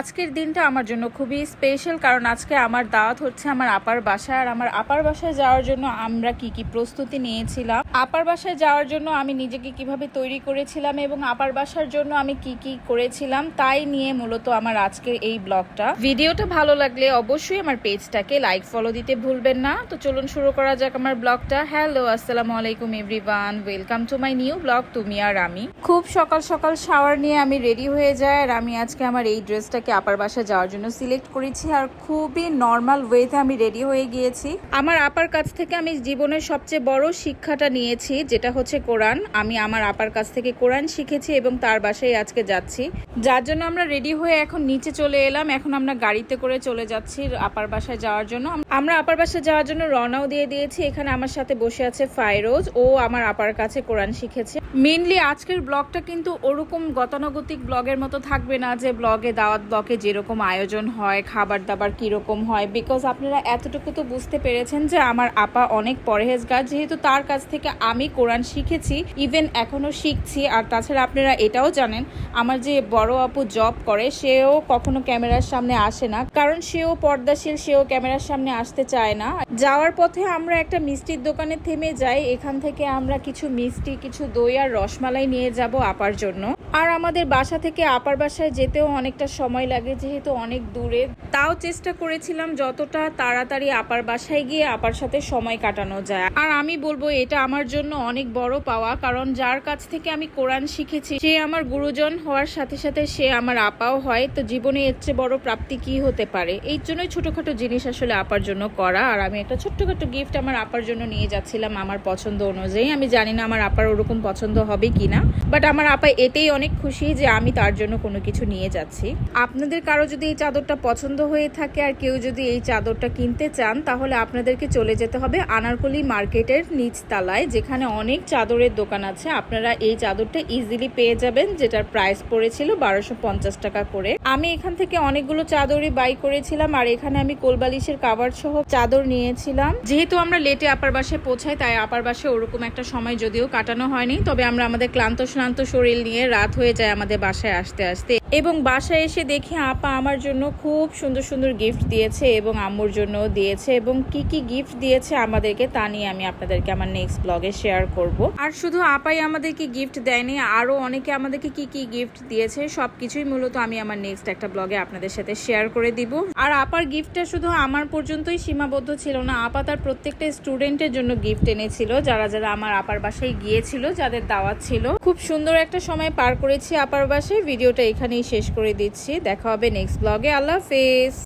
আজকের দিনটা আমার জন্য খুবই স্পেশাল কারণ আজকে আমার দাওয়াত হচ্ছে আমার আপার বাসায়। আর আমার আপার বাসায় যাওয়ার জন্য আমরা কি কি প্রস্তুতি নিয়েছিলাম, আপার বাসায় যাওয়ার জন্য আমি নিজেকে কীভাবে তৈরি করেছিলাম এবং আপার বাসার জন্য আমি কি কি করেছিলাম তাই নিয়ে মূলত আমার আজকের এই ব্লগটা। ভিডিওটা ভালো লাগলে অবশ্যই আমার পেজটাকে লাইক ফলো দিতে ভুলবেন না। তো চলুন শুরু করা যাক আমার ব্লগটা। হ্যালো আসসালামু আলাইকুম everyone welcome to my new blog তুমি আর আমি। খুব সকাল সকাল শাওয়ার নিয়ে আমি রেডি হয়ে যাই। আর আমি আজকে আমার এই ড্রেসটাকে আপার বাসায় যাওয়ার জন্য সিলেক্ট করেছি আর খুবই নর্মাল ওয়েতে আমি রেডি হয়ে গিয়েছি। আমার আপার কাছ থেকে আমি জীবনের সবচেয়ে বড় শিক্ষাটা নিয়েছি, যেটা হচ্ছে কোরআন। আমি আমার আপার কাছ থেকে কোরআন শিখেছি এবং তার বাসায় আজকে যাচ্ছি। যার জন্য আমরা রেডি হয়ে এখন নিচে চলে এলাম। এখন আমরা গাড়িতে করে চলে যাচ্ছি আপার বাসায় যাওয়ার জন্য। আমরা আপার বাসায় যাওয়ার জন্য রওনাও দিয়ে দিয়েছি। এখানে আমার সাথে বসে আছে ফাইরোজ। ও আমার আপার কাছে কোরআন শিখেছে। মেনলি আজকের ব্লগটা কিন্তু ওরকম গতানুগতিক ব্লগের মতো থাকবে না যে ব্লগে দাওয়াত ব্লগে যেরকম আয়োজন হয় খাবার দাবার কীরকম হয় বিকজ আপনারা এতটুকু তো বুঝতে পেরেছেন যে আমার আপা অনেক পরহেজগার। যেহেতু তার কাছ থেকে আমি কোরআন শিখেছি ইভেন এখনও শিখছি, আর তাছাড়া আপনারা এটাও জানেন, আমার যে বড় আপু জব করে, সেও কখনো ক্যামেরার সামনে আসে না, কারণ সেও পর্দাশীল, সেও ক্যামেরার সামনে আসতে চায় না। যাওয়ার পথে আমরা একটা মিষ্টির দোকানে থেমে যাই, এখান থেকে আমরা কিছু মিষ্টি, কিছু দই আর রসমালাই নিয়ে যাব আপার জন্য। আর আমাদের বাসা থেকে আপার বাসায় যেতেও অনেকটা সময় লাগে যেহেতু অনেক দূরে। তাও চেষ্টা করেছিলাম যতটা তাড়াতাড়ি আপার বাসায় গিয়ে আপার সাথে সময় কাটানো যায়। আর আমি বলব, এটা আমার জন্য অনেক বড় পাওয়া, কারণ যার কাছ থেকে আমি কোরআন শিখেছি, সে আমার গুরুজন হওয়ার সাথে সাথে সে আমার আপাও হয়। তো জীবনে এর চেয়ে বড় প্রাপ্তি কি হতে পারে? এই জন্যই ছোটখাটো জিনিস আসলে আপার জন্য করা। আর আমি একটা ছোট্টখাটো গিফট আমার আপার জন্য নিয়ে যাচ্ছিলাম আমার পছন্দ অনুযায়ী। আমি জানি না আমার আপার ওরকম পছন্দ হবে কিনা বাট আমার আপা এতেই অনেক খুশি যে আমি তার জন্য কোনো কিছু নিয়ে যাচ্ছি। আপনাদের কারও যদি এই চাদরটা পছন্দ হয়ে থাকে আর কেউ যদি এই চাদরটা কিনতে চান, তাহলে আপনাদেরকে চলে যেতে হবে আনারকলি মার্কেটের নিচ তালায় যেখানে অনেক চাদরের দোকান আছে। আপনারা এই চাদরটা ইজিলি পেয়ে যাবেন, যেটার প্রাইস পড়েছিল বারোশো টাকা করে। আমি এখান থেকে অনেকগুলো চাদরই বাই করেছিলাম, আর এখানে আমি কোলবালিশের কাভার সহ চাদর নিয়েছিলাম। যেহেতু আমরা লেটে আপার বাসে পৌঁছাই, তাই আপার বাসে ওরকম একটা সময় যদিও কাটানো হয়নি, তবে আমরা আমাদের ক্লান্ত শ্রান্ত শরীর নিয়ে রাত হয়ে যায় আমাদের বাসায় আসতে আসতে। এবং বাসায় এসে দেখি আপা আমার জন্য খুব সুন্দর সুন্দর গিফট দিয়েছে এবং আম্মুর জন্য দিয়েছে এবং কি কি গিফট দিয়েছে আমাদেরকে তা নিয়ে আমি আপনাদেরকে আমার নেক্সট ব্লগে শেয়ার করব। আর শুধু আপাই আমাদেরকে গিফট দেয়নি আরও অনেকে আমাদেরকে কি কি গিফট দিয়েছে সব কিছুই মূলত আমি আমার নেক্সট একটা ব্লগে আপনাদের সাথে শেয়ার করে দিব। আর আপার গিফটটা শুধু আমার পর্যন্তই সীমাবদ্ধ ছিল না, আপা তার প্রত্যেকটা স্টুডেন্টের জন্য গিফট এনেছিল, যারা যারা আমার আপার বাসায় গিয়েছিল, যাদের দাওয়াত ছিল। খুব সুন্দর একটা সময় পার করেছি আপার বাসায়, ভিডিওটা শেষ করে দিচ্ছি। দেখা হবে নেক্সট ব্লগে আল্লাহ হাফেজ।